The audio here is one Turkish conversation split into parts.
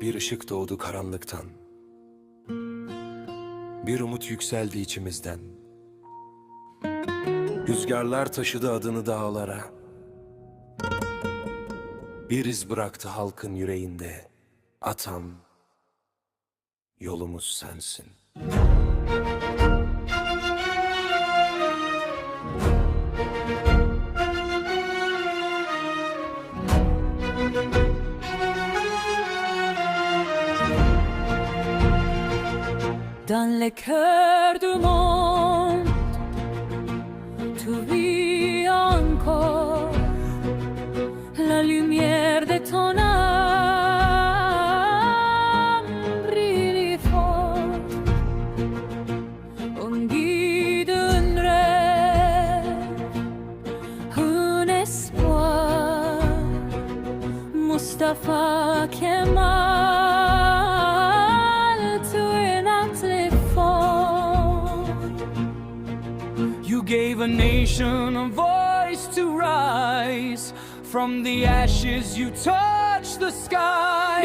Bir ışık doğdu karanlıktan. Bir umut yükseldi içimizden. Rüzgarlar taşıdı adını dağlara. Bir iz bıraktı halkın yüreğinde. Atam, yolumuz sensin. Dans le cœur du monde, tu vis encore la lumière de ton âme brille fort. Un guide, un rêve, un espoir. Mustafa Kemal, gave a nation a voice to rise. From the ashes, you touched the sky.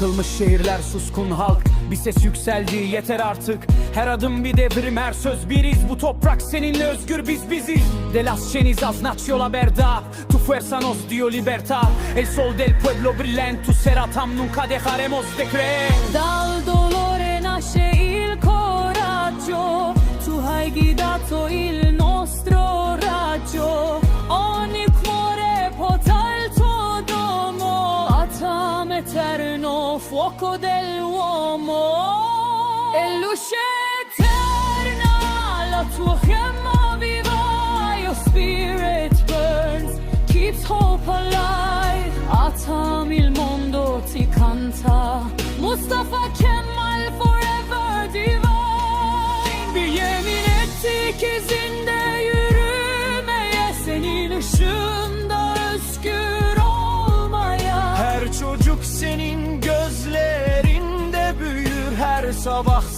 Yıkılmış şehirler, suskun halk. Bir ses yükseldi, yeter artık. Her adım bir devrim, her söz bir iz. Bu toprak seninle özgür, biz biziz. De las cenizas nació la verdad. Tu fuerza nos dio libertad. El sol del pueblo brilla tu ser, Atam. Nunca dejaremos de creer. Dal dolore nasce eterno, fuoco dell'uomo. E luce eterna, la tua gemma viva, your spirit burns, keeps hope alive. Atam il mondo ti canta, Mustafa Kemal